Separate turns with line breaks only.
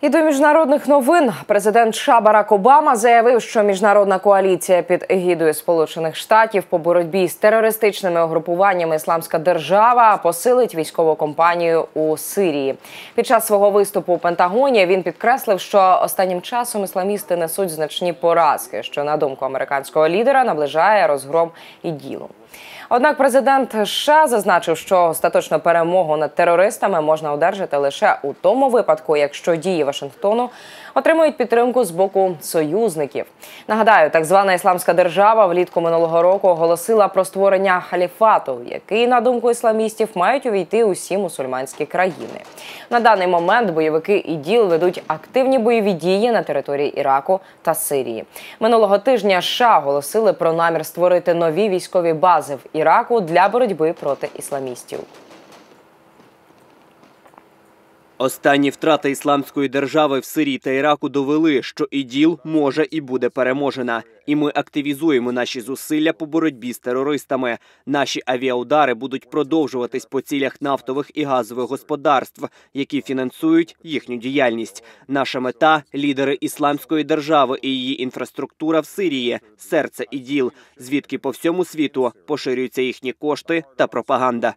І до міжнародних новин президент США Барак Обама заявив, що міжнародна коаліція під егідою Сполучених Штатів по боротьбі з терористичними угрупуваннями Ісламська держава посилить військову кампанію у Сирії. Під час свого виступу у Пентагоні він підкреслив, що останнім часом ісламісти несуть значні поразки, що на думку американського лідера наближає розгром і ділу. Однак президент США зазначив, що остаточну перемогу над терористами можна одержати лише у тому випадку, якщо дії Вашингтону отримують підтримку з боку союзників. Нагадаю, так звана ісламська держава влітку минулого року оголосила про створення халіфату, який, на думку ісламістів, мають увійти усі мусульманські країни. На даний момент бойовики іділ ведуть активні бойові дії на території Іраку та Сирії. Минулого тижня США оголосили про намір створити нові військові бази в Іраку для боротьби проти ісламістів.
Останні втрати ісламської держави в Сирії та Іраку довели, що іділ може і буде переможена, і ми активізуємо наші зусилля по боротьбі з терористами. Наші авіаудари будуть продовжуватись по цілях нафтових і газових господарств, які фінансують їхню діяльність. Наша мета лідери ісламської держави і її інфраструктура в Сирії, серце іділ, звідки по всьому світу поширюються їхні кошти та пропаганда.